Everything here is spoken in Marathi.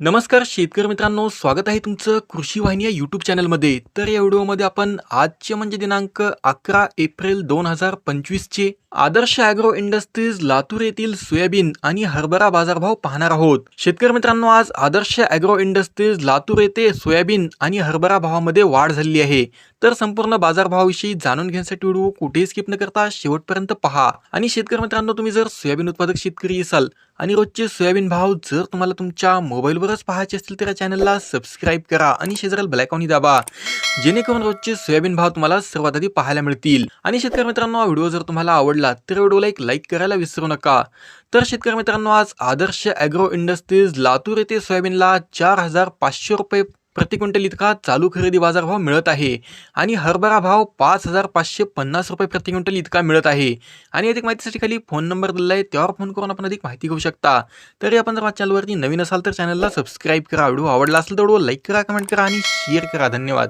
नमस्कार शेतकरी मित्रांनो स्वागत आहे तुमचं कृषी वाहिनी या यूट्यूब चॅनलमध्ये तर या व्हिडिओमध्ये आपण आजचे म्हणजे दिनांक अकरा एप्रिल दोन हजार पंचवीसचे आदर्श ॲग्रो इंडस्ट्रीज लातूर येथील सोयाबीन आणि हरभरा बाजारभाव पाहणार आहोत. शेतकरी मित्रांनो आज आदर्श ॲग्रो इंडस्ट्रीज लातूर येथे सोयाबीन आणि हरभरा भावामध्ये वाढ झालेली आहे. तर संपूर्ण बाजारभावाविषयी जाणून घेण्यासाठी व्हिडिओ कुठेही स्किप न करता शेवटपर्यंत पहा. आणि शेतकरी मित्रांनो तुम्ही जर सोयाबीन उत्पादक शेतकरी असाल आणि रोजचे सोयाबीन भाव जर तुम्हाला तुमच्या मोबाईलवरच पाहायचे असतील तर या चॅनलला सबस्क्राईब करा आणि शेजारील ब्लॅकॉनी दाबा. जेणेकरून रोजचे सोयाबीन भाव तुम्हाला सर्वात आधी पाहायला मिळतील. आणि शेतकरी मित्रांनो हा व्हिडिओ जर तुम्हाला आवडला तर व्हिडिओला एक लाईक करायला विसरू नका. तर शेतकरी मित्रांनो आज आदर्श ॲग्रो इंडस्ट्रीज लातूर येथे सोयाबीनला चार हजार पाचशे रुपये प्रति क्विंटल इतका चालू खरेदी बाजारभाव मिळत आहे. आणि हरभरा भाव पाच हजार पाचशे पन्नास रुपये प्रति क्विंटल इतका मिळत आहे. आणि अधिक माहितीसाठी खाली फोन नंबर दिला आहे त्यावर फोन करून आपण अधिक माहिती घेऊ शकता. तरी आपण जर चॅनलवरती नवीन असाल तर चॅनलला सबस्क्राईब करा. व्हिडिओ आवडला असेल तर व्हिडिओ लाईक करा कमेंट करा आणि शेअर करा. धन्यवाद.